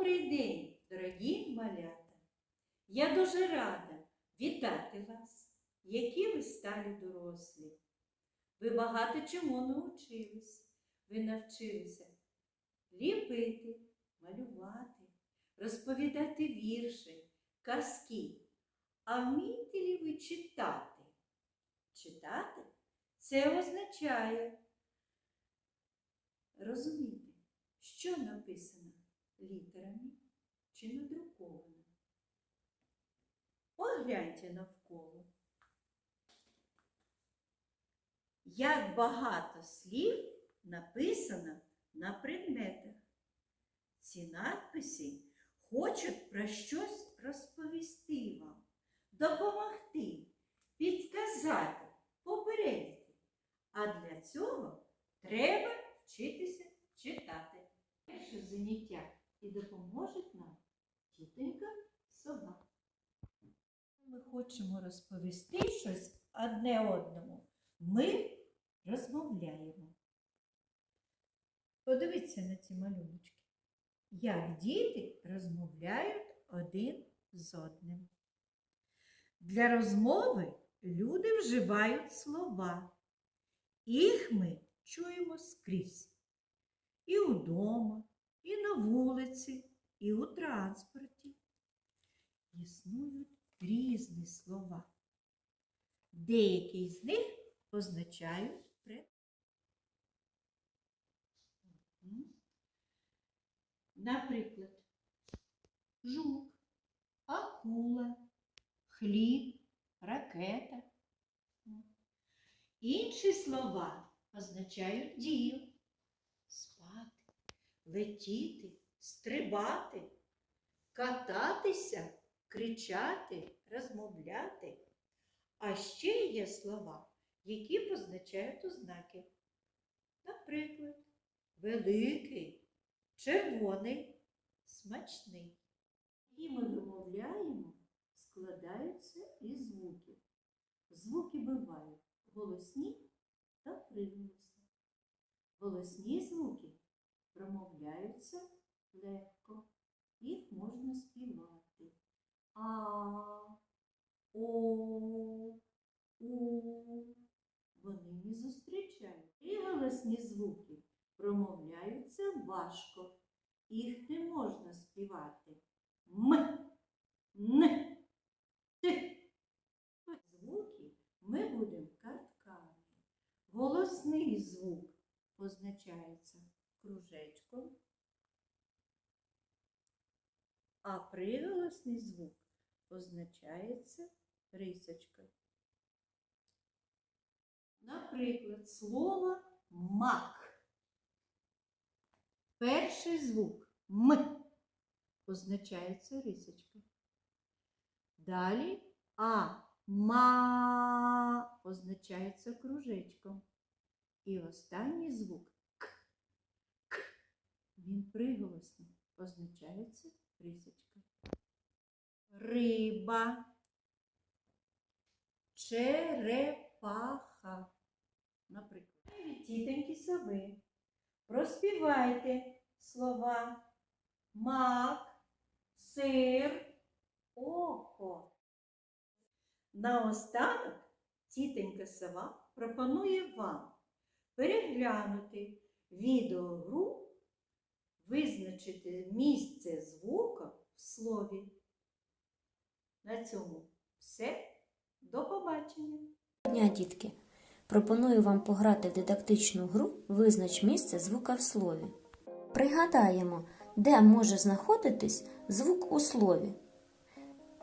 Добрий день, дорогі малята! Я дуже рада вітати вас, які ви стали дорослі. Ви багато чому навчились. Ви навчилися ліпити, малювати, розповідати вірші, казки. А вмієте ли ви читати? Читати це означає розуміти, що написано літерами чи надруковано. Погляньте навколо. Як багато слів написано на предметах. Ці надписи хочуть про щось розповісти вам, допомогти, підказати, попередити. А для цього треба вчитися читати. Перше заняття і допоможуть нам тітенька сова. Ми хочемо розповісти щось одне одному. Ми розмовляємо. Подивіться на ці малюночки. Як діти розмовляють один з одним. Для розмови люди вживають слова. Їх ми чуємо скрізь. І на вулиці, і у транспорті. Існують різні слова. Деякі з них означають пред. Наприклад, жук, акула, хліб, ракета. Інші слова означають дію, спати, летіти, стрибати, кататися, кричати, розмовляти. А ще є слова, які позначають ознаки. Наприклад, великий, червоний, смачний. І ми вимовляємо, складаються із звуків. Звуки бувають голосні та приголосні. Голосні звуки промовляються легко, їх можна співати. А, О, У. Вони не зустрічають. Приголосні звуки промовляються важко. Їх не можна співати. М, Н, Т. Звуки ми будемо картками. Голосний звук позначається кружечком, а приголосний звук позначається рисочкою. Наприклад, слово мак. Перший звук М позначається рисочкою. Далі А ма позначається кружечком. І останній звук К. К. Він приголосний, позначається рисочкою. Риба. Черепаха. Наприклад, від тітоньки сови. Проспівайте слова мак, сир, око. Наостанок тітонька сова пропонує вам переглянути відеогру, визначити місце звука в слові. На цьому все. До побачення! Дня, дітки! Пропоную вам пограти в дидактичну гру Визнач місце звука в слові. Пригадаємо, де може знаходитись звук у слові.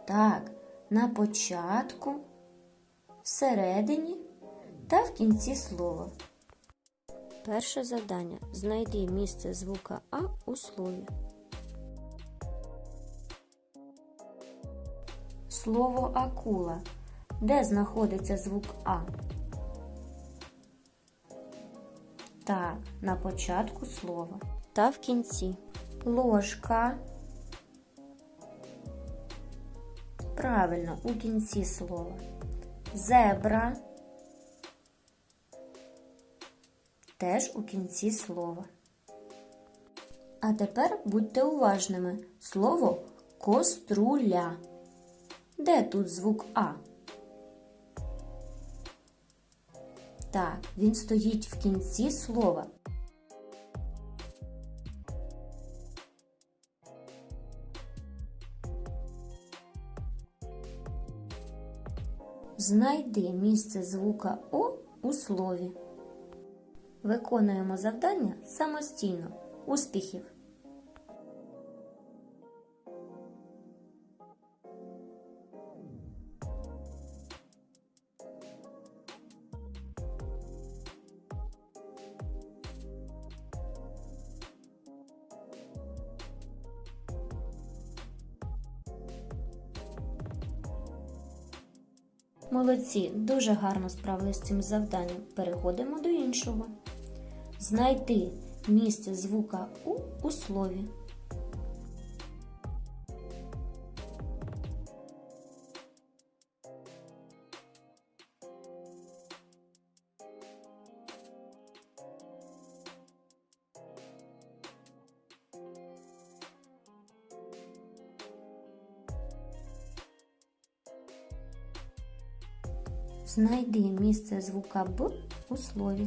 Так, на початку, всередині та в кінці слова. Перше завдання. Знайди місце звука А у слові. Слово акула. Де знаходиться звук А? Так, на початку слова. Та в кінці. Ложка. Правильно, у кінці слова. Зебра. Теж у кінці слова. А тепер будьте уважними. Слово коструля. Де тут звук А? Так, він стоїть в кінці слова. Знайди місце звука О у слові. Виконуємо завдання самостійно. Успіхів! Молодці, дуже гарно справились з цим завданням. Переходимо до іншого. Знайти місце звука У у слові. Знайди місце звука Б у слові.